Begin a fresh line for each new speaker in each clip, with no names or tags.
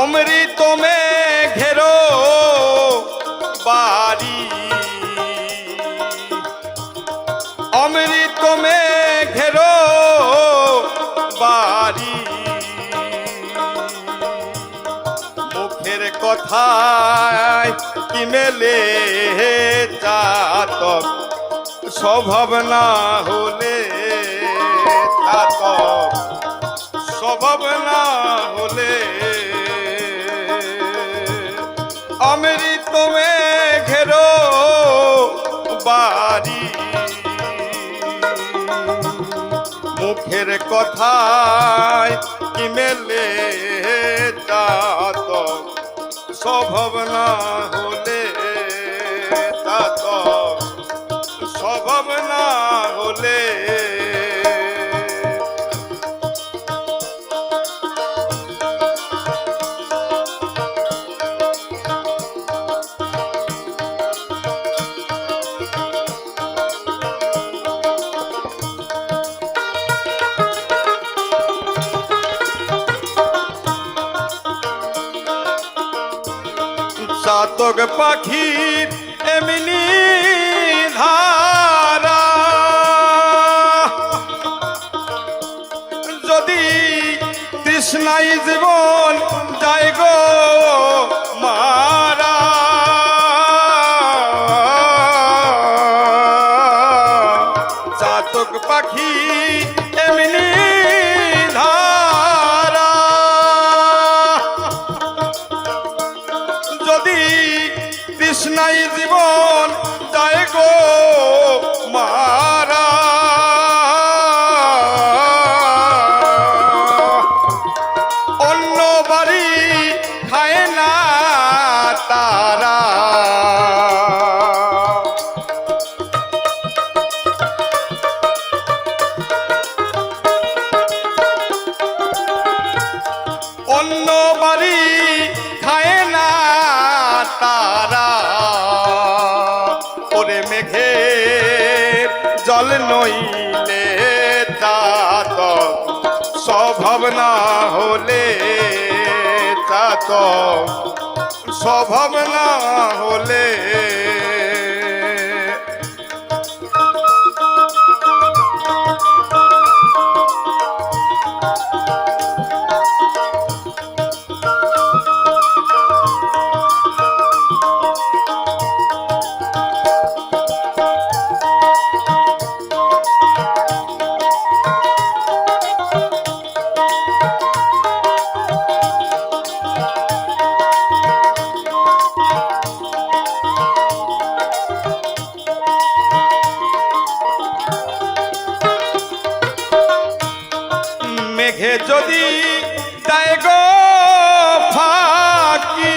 অমৃত মে ঘেরো বাড়ি। অমৃত মে ঘেরো বাড়ি। মুখের কথায় কি মেলে চাতক? স্বভাব না হলে চাতক। স্বভাব না হলে অমৃত ঘেরো বাড়ি। মুখের কথায় কি মেলে তাত স্বভাব না হলে চাতক পাখির এমনি ধারা। যদি তৃষ্ণাই জীবন যায় গো জল নইলে তাত স্বভাব না হলে তাত স্বভাব না হলে যদি দেয় গো ফাঁকি।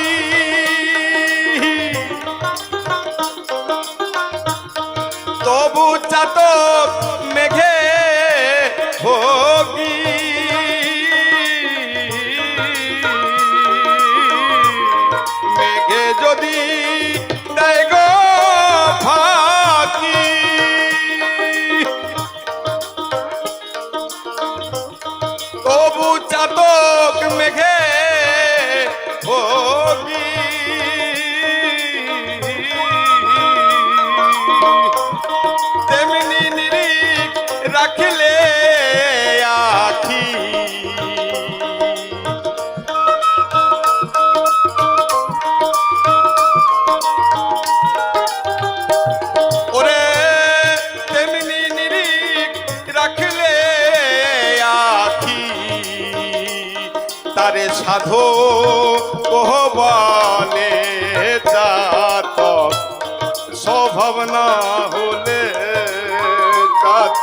তবু চাতক মেঘে ভোগী। মেঘে যদি সাধো কোহবানে স্বভাব না হলে চাত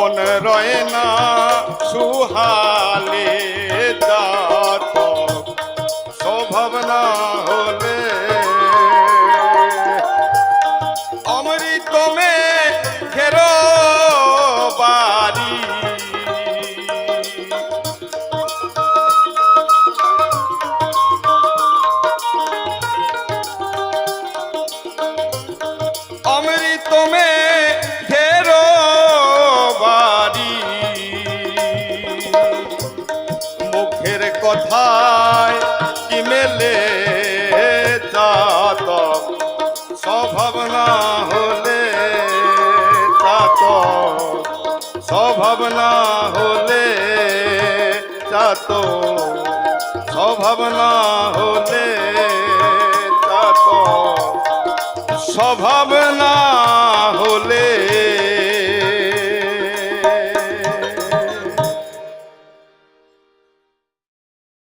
মন রয় না সুহালে না হলে অমৃত মে ঘেরো বাড়ি। অমৃত মে তাত স্বভাব না হলে তাত স্বভাব না হলে তাত স্বভাব না হলে তাত স্বভাব না